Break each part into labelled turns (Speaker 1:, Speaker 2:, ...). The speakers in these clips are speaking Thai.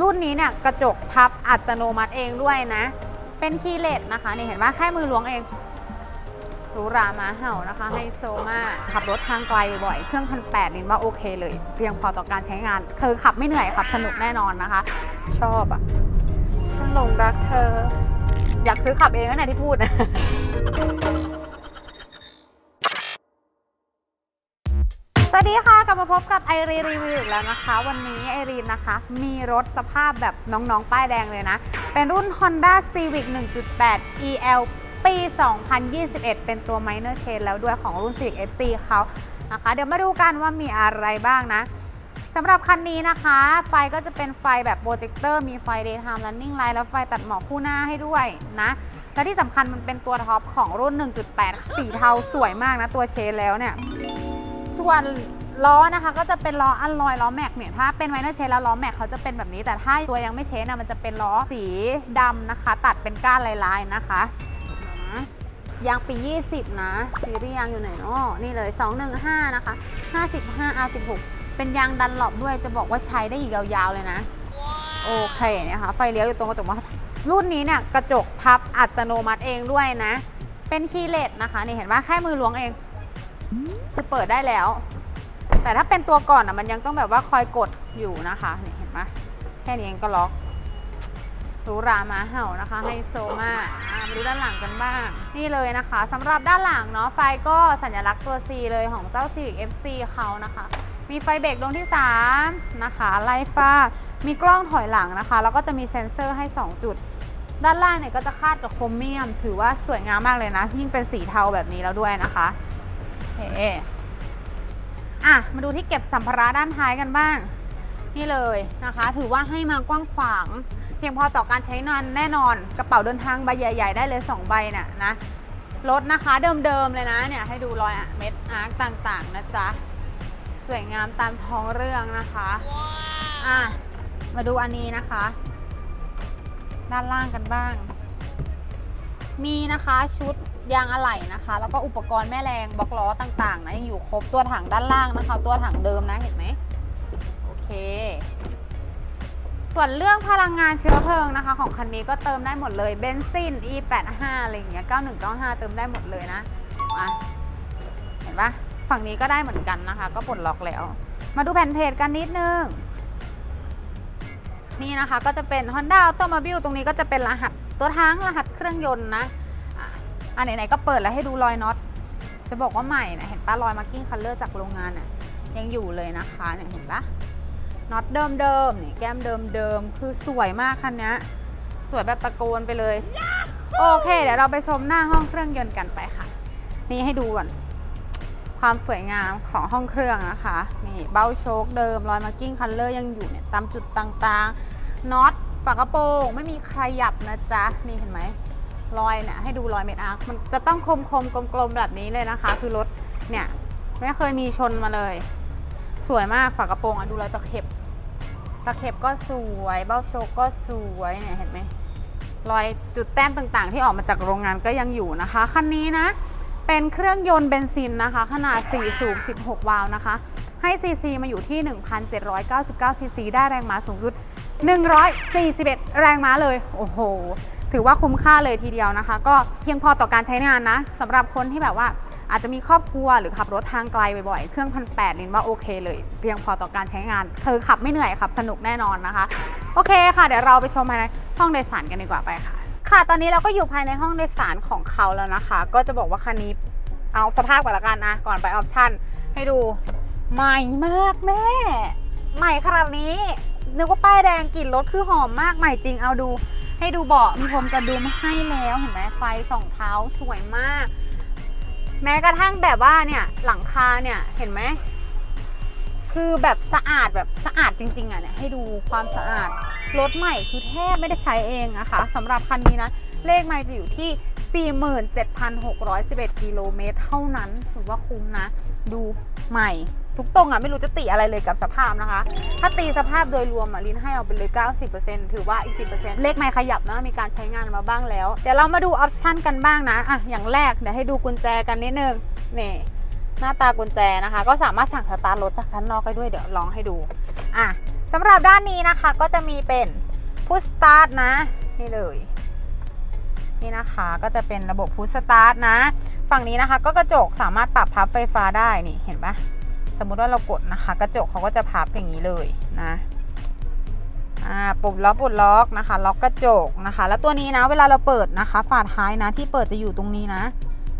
Speaker 1: รุ่นนี้เนี่ยกระจกพับอัตโนมัติเองด้วยนะ เป็นคีย์เลสนะคะ นี่เห็นว่าแค่มือล้วงเองหรูหรามาเห่านะคะไฮโซมากขับรถทางไกลบ่อยเครื่องพันแปดลินว่าโอเคเลย เพียงพอต่อการใช้งานคือขับไม่เหนื่อยขับสนุกแน่นอนนะคะ ชอบอะฉันหลงรักเธอ อยากซื้อขับเองนั่นแหละที่พูดนะ สวัสดีค่ะกลับมาพบกับไอรีรีวิวอีกแล้วนะคะ วันนี้ไอรีนนะคะ มีรถสภาพแบบน้องๆ ป้ายแดงเลยนะ เป็นรุ่น Honda Civic 1.8 EL ปี 2021 เป็นตัว Minor Change แล้วด้วยของรุ่น Civic FC เขานะคะ เดี๋ยวมาดูกันว่ามีอะไรบ้างนะสำหรับคันนี้นะคะ ไฟก็จะเป็นไฟแบบโปรเจคเตอร์มีไฟ Daytime Running Light แล้วไฟตัดหมอกคู่หน้าให้ด้วยนะและที่สำคัญมันเป็นตัวท็อปของรุ่น 1.8 สีเทาสวยมากนะ ตัวเชนแล้วเนี่ย ส่วนล้อนะคะก็จะเป็นล้ออัลลอยล้อแม็กเนี่ยถ้าเป็นไวเนอร์เชนแล้วล้อแม็กเขาจะเป็นแบบนี้ แต่ถ้าตัวยังไม่เชนนะมันจะเป็นล้อสีดำนะคะ ตัดเป็นก้านลายๆนะคะยางปี 20 นะซีรีส์ยางอยู่ไหนเนาะนี่เลย 215 นะคะ 55 R16 เป็นยางดันหลบด้วยจะบอกว่าใช้ได้อีกยาวๆเลยนะ โอเคเนี่ยค่ะไฟเลี้ยวอยู่ตรงกระจกมองรุ่นนี้เนี่ยกระจกพับอัตโนมัติเองด้วยนะ เป็นคีย์เลสนะคะ นี่เห็นว่าแค่มือล้วงเอง คือเปิดได้แล้ว แต่ถ้าเป็นตัวก่อนอะมันยังต้องแบบว่าคอยกดอยู่นะคะนี่เห็นไหมแค่นี้เองก็ล็อกรูรามาเห่านะคะไฮโซมากอะมาดูด้านหลังกันบ้าง นี่เลยนะคะสำหรับด้านหลังเนาะไฟก็สัญลักษณ์ตัว C เลยของเจ้า Civic FC เขานะคะ มีไฟเบรกดวงที่ 3 นะคะไล่ฟ้า มีกล้องถอยหลังนะคะ แล้วก็จะมีเซ็นเซอร์ให้ 2 จุด ด้านล่างเนี่ยก็จะคาดกับโครเมียม ถือว่าสวยงามมากเลยนะยิ่งเป็นสีเทาแบบนี้แล้วด้วยนะคะ เคอะมาดูที่เก็บสัมภาระด้านท้ายกันบ้าง นี่เลยนะคะ ถือว่าให้มากว้างขวาง เพียงพอต่อการใช้งานแน่นอนกระเป๋าเดินทางใบใหญ่ ๆ ได้เลย 2 ใบน่ะนะรถนะคะเดิมๆเลยนะเนี่ยให้ดูรอยอะเม็ดอาร์คต่างๆนะจ๊ะสวยงามตามท้องเรื่องนะคะอะมาดูอันนี้นะคะ ด้านล่างกันบ้าง มีนะคะชุด ยางอะไหล่นะคะ แล้วก็อุปกรณ์แม่แรงบล็อกล้อต่างๆนะยังอยู่ครบตัวถังด้านล่างนะคะ ตัวถังเดิมนะเห็นไหมโอเค ส่วนเรื่องพลังงานเชื้อเพลิงนะคะ ของคันนี้ก็เติมได้หมดเลยเบนซิน E85 อะไรอย่างเงี้ย9195 เติมได้หมดเลยนะอะเห็นปะฝั่งนี้ก็ได้เหมือนกันนะคะ ก็ปลดล็อกแล้ว มาดูแผ่นเพจกันนิดนึงนี่นะคะก็จะเป็น Honda Automobile ตรงนี้ก็จะเป็นรหัสตัวทั้งรหัสเครื่องยนต์นะ อะอันไหนๆก็เปิดแล้วให้ดูรอยน็อต จะบอกว่าใหม่นะเห็นปะรอยมาร์กิ้งคัลเลอร์จากโรงงานน่ะยังอยู่เลยนะคะเนี่ยเห็นปะน็อตเดิมๆเนี่ยแก้มเดิมๆคือสวยมากคันนี้สวยแบบตะโกนไปเลย โอเคเดี๋ยวเราไปชมหน้าห้องเครื่องยนต์กันไปค่ะ นี่ให้ดูก่อนความสวยงามของห้องเครื่องนะคะนี่เบ้าโชคเดิมรอยมาร์กิ้งคัลเลอร์ยังอยู่เนี่ยตามจุดต่างๆน็อตฝากระโปรงไม่มีใครหยับนะจ๊ะนี่เห็นไหม รอยเนี่ยให้ดูรอยเม็ดอาร์คมันจะต้องคมคมๆกลมๆแบบนี้เลยนะคะ คือรถเนี่ยไม่เคยมีชนมาเลย สวยมากฝากระโปรงอะดูรอยตะเข็บ ตะเข็บก็สวย เบ้าโชคก็สวยเนี่ยเห็นไหมรอยจุดแต้มต่างๆ ที่ออกมาจากโรงงานก็ยังอยู่นะคะคันนี้นะ เป็นเครื่องยนต์เบนซินนะคะ ขนาด 4 สูบ 16 วาล์วนะคะ ให้ซีซีมาอยู่ที่ 1,799ซีซีได้แรงม้าสูงสุด 141 แรงม้าเลย โอ้โห ถือว่าคุ้มค่าเลยทีเดียวนะคะ ก็เพียงพอต่อการใช้งานนะสำหรับคนที่แบบว่าอาจจะมีครอบครัวหรือขับรถทางไกลบ่อยๆ เครื่องพันแปดลินว่าโอเคเลย เพียงพอต่อการใช้งานคือขับไม่เหนื่อยขับสนุกแน่นอนนะคะ โอเคค่ะ เดี๋ยวเราไปชมภายในห้องโดยสารกันดีกว่าไปค่ะ ค่ะ ตอนนี้เราก็อยู่ภายในห้องโดยสารของเขาแล้วนะคะ ก็จะบอกว่าคันนี้เอาสภาพก่อนละกันนะ ก่อนไปออปชั่นให้ดูใหม่มากแม่ ใหม่ขนาดนี้นึกว่าป้ายแดงกลิ่นรถคือหอมมากใหม่จริงเอาดู ให้ดูเบาะมีพรมกระดุมให้แล้วเห็นไหมไฟสองเท้าสวยมาก แม้กระทั่งแบบว่าเนี่ยหลังคาเนี่ยเห็นไหมคือแบบสะอาดแบบสะอาดจริงๆอะเนี่ยให้ดูความสะอาดรถใหม่คือแทบไม่ได้ใช้เองนะคะสำหรับคันนี้นะเลขไม่จะอยู่ที่47,611กิโลเมตรเท่านั้นถือว่าคุ้มนะ ดูใหม่ ทุกตรงอะไม่รู้จะติอะไรเลยกับสภาพนะคะ ถ้าตีสภาพโดยรวมอะลินให้เอาไปเลย 90%ถือว่าอีก 10%เลขไม่ขยับนะมีการใช้งานมาบ้างแล้ว เดี๋ยวเรามาดูออปชันกันบ้างนะอะอย่างแรกเดี๋ยวให้ดูกุญแจกันนิดนึงนี่หน้าตากุญแจนะคะ ก็สามารถสั่งสตาร์ทรถจากด้านนอกได้ด้วยเดี๋ยวลองให้ดูอะสำหรับด้านนี้นะคะก็จะมีเป็นพุชสตาร์ทนะนี่เลยนี่นะคะก็จะเป็นระบบพุชสตาร์ทนะ ฝั่งนี้นะคะก็กระจกสามารถปรับพับไฟฟ้าได้นี่เห็นปะ สมมุติว่าเรากดนะคะ กระจกเขาก็จะพับอย่างนี้เลยนะปุ่มล็อกปุ่มล็อกนะคะ ล็อกกระจกนะคะ แล้วตัวนี้นะ เวลาเราเปิดนะคะ ฝาท้ายนะ ที่เปิดจะอยู่ตรงนี้นะ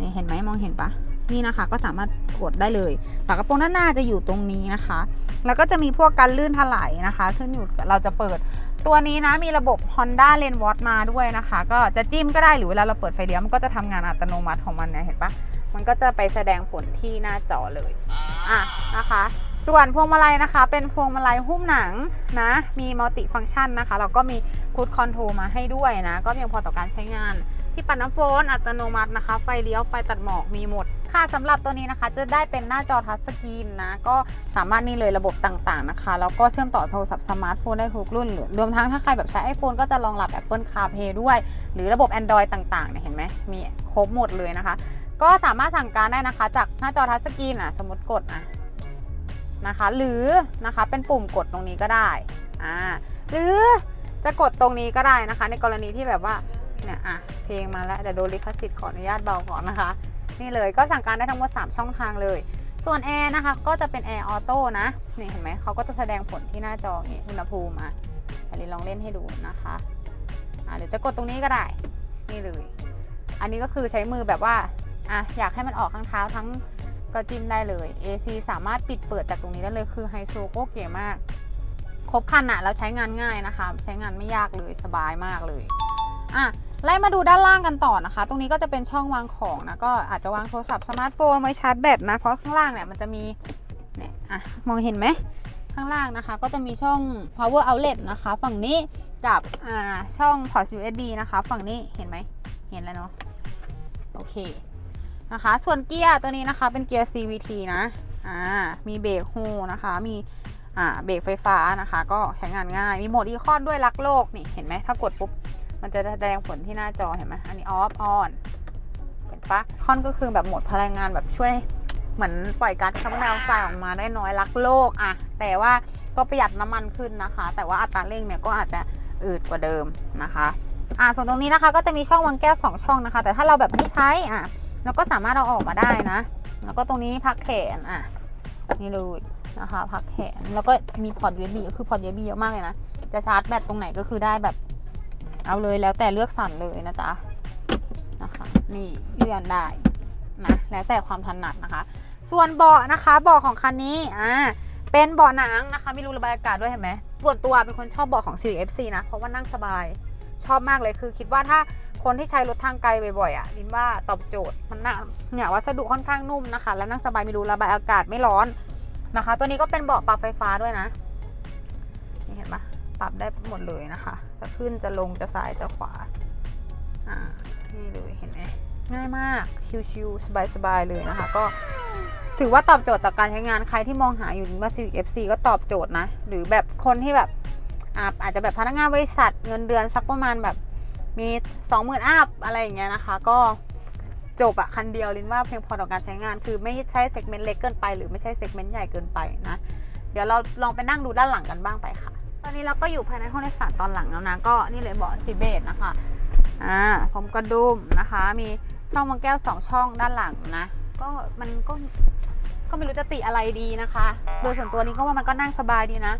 Speaker 1: นี่เห็นไหมมองเห็นปะนี่นะคะ ก็สามารถกดได้เลย ฝากระโปรงด้านหน้าจะอยู่ตรงนี้นะคะ แล้วก็จะมีพวกการลื่นถลายนะคะขึ้นอยู่เราจะเปิด ตัวนี้นะมีระบบ Honda l a n w a t มาด้วยนะคะ ก็จะจิ้มก็ได้หรือเวลาเราเปิดไฟเลี้ยวมันก็จะทำงานอัตโนมัติของมันเนี่ยเห็นปะมันก็จะไปแสดงผลที่หน้าจอเลย อะนะคะ ส่วนพวงมาลัยนะคะ เป็นพวงมาลัยหุ้มหนังนะ มีมัลติฟัง c t ชันนะคะแล้วก็มีคูดคอนโทรมาให้ด้วยนะ ก็เพียงพอต่อการใช้งาน ที่ปัดน้ำฝนอัตโนมัตินะคะ ไฟเลี้ยว ไฟตัดหมอก มีหมด ค่ะสำหรับตัวนี้นะคะ จะได้เป็นหน้าจอทัชสกรีนนะ ก็สามารถนี่เลยระบบต่างๆนะคะ แล้วก็เชื่อมต่อโทรศัพท์สมาร์ทโฟนได้ทุกรุ่นหรือรวมทั้งถ้าใครแบบใช้ iPhone ก็จะรองรับ Apple CarPlay ด้วย หรือระบบ Android ต่างๆเนี่ยเห็นไหมมีครบหมดเลยนะคะ ก็สามารถสั่งการได้นะคะ จากหน้าจอทัชสกรีนอะสมมติกดอะนะคะ หรือนะคะเป็นปุ่มกดตรงนี้ก็ได้อ่าหรือจะกดตรงนี้ก็ได้นะคะ ในกรณีที่แบบว่าเนี่ยอะเพลงมาแล้วแต่โดนลิขสิทธิ์ขออนุญาตเบาก่อนนะคะ นี่เลยก็สั่งการได้ทั้งหมด 3 ช่องทางเลย ส่วนแอร์นะคะก็จะเป็นแอร์ออโต้นะนี่เห็นไหมเขาก็จะแสดงผลที่หน้าจอนี่อุณหภูมิอะอันนี้ลองเล่นให้ดูนะคะอ่าเดี๋ยวจะกดตรงนี้ก็ได้นี่เลย อันนี้ก็คือใช้มือแบบว่า อะอยากให้มันออกข้างเท้าทั้งก็จิ้มได้เลย AC สามารถปิดเปิดจากตรงนี้ได้เลยคือไฮโซโกเก๋มาก ครบคันอะแล้วใช้งานง่ายนะคะ ใช้งานไม่ยากเลยสบายมากเลยอะไล่มาดูด้านล่างกันต่อนะคะ ตรงนี้ก็จะเป็นช่องวางของนะ ก็อาจจะวางโทรศัพท์สมาร์ทโฟนไว้ชาร์จแบตนะ เพราะข้างล่างเนี่ยมันจะมีเนี่ยอะมองเห็นไหมข้างล่างนะคะ ก็จะมีช่อง power outlet นะคะ ฝั่งนี้กับอ่าช่อง port USB นะคะ ฝั่งนี้เห็นไหมเห็นแล้วเนาะโอเค นะคะ ส่วนเกียร์ตัวนี้นะคะเป็นเกียร์ CVT นะอ่ามีเบรกโฮนะคะ มีอ่าเบรกไฟฟ้านะคะ ก็ใช้งานง่าย มีโหมดอีคอนด้วยรักโลกนี่เห็นไหมถ้ากดปุ๊บมันจะแสดงผลที่หน้าจอเห็นไหมอันนี้ออฟออนเห็นปะคอนก็คือแบบโหมดพลังงานแบบช่วยเหมือนปล่อยก๊าซคาร์บอนไดออกไซด์ออกมาได้น้อยรักโลกอะแต่ว่าก็ประหยัดน้ำมันขึ้นนะคะ แต่ว่าอัตราเร่งเนี่ยก็อาจจะอืดกว่าเดิมนะคะอ่าส่วนตรงนี้นะคะก็จะมีช่องวางแก้ว 2 ช่องนะคะ แต่ถ้าเราแบบไม่ใช้อะ เราก็สามารถเอาออกมาได้นะ แล้วก็ตรงนี้พักแขนอะนี่เลยนะคะพักแขนแล้วก็มีพอร์ต USB ก็คือพอร์ต USB เยอะมากเลยนะ จะชาร์จแบตตรงไหนก็คือได้แบบ เอาเลยแล้วแต่เลือกสั่นเลยนะจ๊ะนะคะนี่เลื่อนได้นะแล้วแต่ความถนัดนะคะ ส่วนเบาะนะคะเบาะของคันนี้อ่าเป็นเบาะหนังนะคะมีรูระบายอากาศด้วยเห็นไหมส่วนตัวเป็นคนชอบเบาะของ Civic FC นะเพราะว่านั่งสบายชอบมากเลยคือคิดว่าถ้า คนที่ใช้รถทางไกลบ่อยๆอะลินว่าตอบโจทย์มันน่าเนี่ยวัสดุค่อนข้างนุ่มนะคะ แล้วนั่งสบายมีรูระบายอากาศไม่ร้อนนะคะ ตัวนี้ก็เป็นเบาะปรับไฟฟ้าด้วยนะนี่เห็นปะปรับได้หมดเลยนะคะ จะขึ้นจะลงจะซ้ายจะขวาอ่านี่เลยเห็นไหมง่ายมากชิวๆสบายๆเลยนะคะ ก็ถือว่าตอบโจทย์ต่อการใช้งานใครที่มองหาอยู่ว่า Civic FC ก็ตอบโจทย์นะ หรือแบบคนที่แบบอาอาจจะแบบพนักงานบริษัทเงินเดือนสักประมาณแบบ มี 20,000อัพอะไรอย่างเงี้ยนะคะ ก็จบอะคันเดียวลินว่าเพียงพอต่อการใช้งาน คือไม่ใช่เซกเมนต์เล็กเกินไป หรือไม่ใช่เซกเมนต์ใหญ่เกินไปนะ เดี๋ยวเราลองไปนั่งดูด้านหลังกันบ้างไปค่ะ ตอนนี้เราก็อยู่ภายในห้องโดยสารตอนหลังแล้วนะ ก็นี่เลยเบาะซีเบตนะคะอ่าผมกระดุมนะคะ มีช่องวางแก้วสองช่องด้านหลังนะ ก็มันก็ก็ไม่รู้จะติอะไรดีนะคะ โดยส่วนตัวนี้ก็ว่ามันก็นั่งสบายดีนะ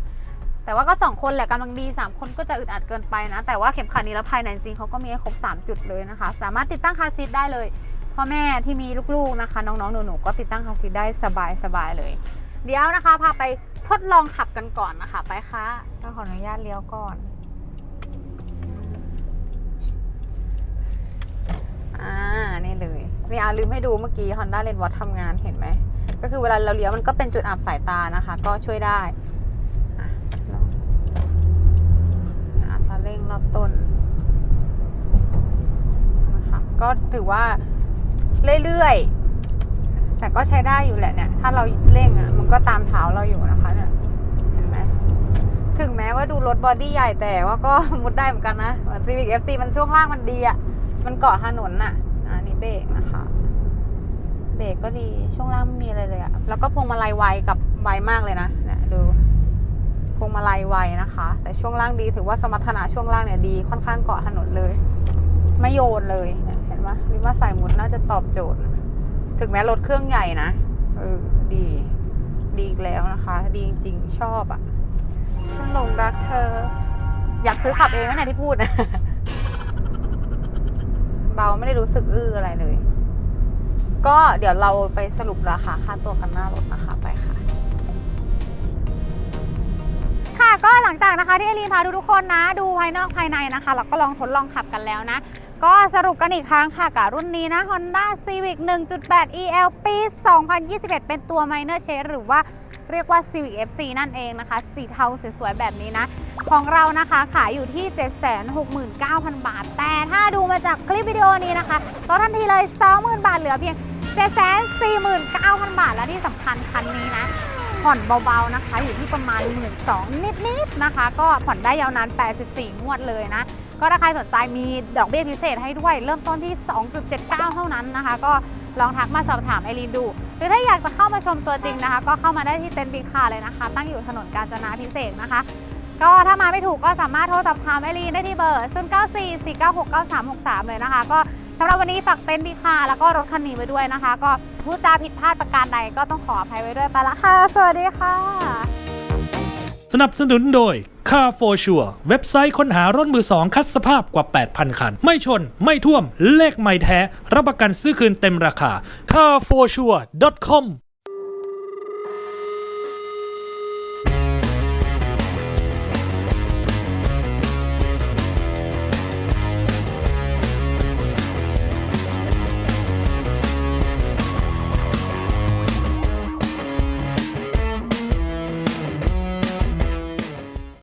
Speaker 1: แต่ว่าก็สองคนแหละกำลังดีสามคนก็จะอึดอัดเกินไปนะ แต่ว่าเข็มขัดนิรภัยในจริงเขาก็มีให้ครบสามจุดเลยนะคะ สามารถติดตั้งคาซีทได้เลยพ่อแม่ที่มีลูกๆนะคะ น้องๆหนูๆก็ติดตั้งคาซีทได้สบายๆเลย เดี๋ยวนะคะพาไปทดลองขับกันก่อนนะคะ ไปค่ะก็ขออนุญาตเลี้ยวก่อนอ่านี่เลยนี่อาลืมให้ดูเมื่อกี้ Honda l e n w a t ทำงานเห็นไหมก็คือเวลาเราเลี้ยวมันก็เป็นจุดอับสายตานะคะ ก็ช่วยได้อะแล้วอัต ร่งรอบต้นนะคะก็ถือว่าเรื่อยๆ แต่ก็ใช้ได้อยู่แหละเนี่ย ถ้าเราเร่งอะ มันก็ตามเท้าเราอยู่นะคะเนี่ยเห็นไหมถึงแม้ว่าดูรถบอดี้ใหญ่แต่ว่าก็มุดได้เหมือนกันนะ Civic FC มันช่วงล่างมันดีอะ มันเกาะถนนน่ะอันนี้เบรกนะคะ เบรกก็ดีช่วงล่างไม่มีอะไรเลยอะแล้วก็พวงมาลัยไวกับไวมากเลยนะ วงมาลัยไวนะคะ แต่ช่วงล่างดีถือว่าสมรรถนะช่วงล่างเนี่ยดีค่อนข้างเกาะถนนเลย ไม่โยนเลยเห็นไหมริว่าใส่หมุดน่าจะตอบโจทย์ ถึงแม้รถเครื่องใหญ่นะเออดี ดีแล้วนะคะ ดีจริงๆชอบอะ่ะฉันหลงรักเธอ อยากซื้อขับเองนะเนี่ยที่พูดนะเบาไม่ได้รู้สึกอื้ออะไรเลย ก็เดี๋ยวเราไปสรุปราคาค่าตัวกันหน้ารถนะคะไปค่ะ ค่ะ ก็หลังจากนะคะที่เอลีนพาทุกคนนะ ดูภายนอกภายในนะคะแล้วก็ลองทดลองขับกันแล้วนะ ก็สรุปกันอีกครั้งค่ะกับรุ่นนี้นะ Honda Civic 1.8 EL ปี 2021 เป็นตัว Minor Shade หรือว่าเรียกว่า Civic FC นั่นเองนะคะ สีเทาสวยๆแบบนี้นะ ของเรานะคะขายอยู่ที่ 769,000 บาท แต่ถ้าดูมาจากคลิปวิดีโอนี้นะคะลดทันทีเลย 20,000 บาทเหลือเพียง 749,000 บาท และที่สำคัญคันนี้นะ ผ่อนเบาๆนะคะ อยู่ที่ประมาณ 1 2ื่นนิดๆนะคะ ก็ผ่อนได้ยาวนาน 84 งวดเลยนะ ก็ถ้าใครสนใจมีดอกเบี้ยพิเศษให้ด้วย เริ่มต้นที่ 2.79 เท่านั้นนะคะ ก็ลองทักมาสอบถามไอรีนดู หรือถ้าอยากจะเข้ามาชมตัวจริงนะคะ ก็เข้ามาได้ที่เต็นท์บีคาเลยนะคะ ตั้งอยู่ถนนกาญจนาพิเศษนะคะ ก็ถ้ามาไม่ถูกก็สามารถโทรสอบถามไอรีนได้ที่เบอร์ 0 9 4 4 9 6 9 3 6 3 เลยนะคะ ก็ สำหรับวันนี้ฝากเต็นท์บีคาแล้วก็รถคันนี้ไว้ด้วยนะคะ ก็พูดจาผิดพลาดประการใดก็ต้องขออภัยไว้ด้วยไปละค่ะ สวัสดีค่ะ
Speaker 2: สนับสนุนโดย Car for Sure เว็บไซต์ค้นหารถมือสองคัดสภาพกว่า 8,000 คัน ไม่ชน ไม่ท่วม เลขไม่แท้ รับประกันซื้อคืนเต็มราคา carforsure.com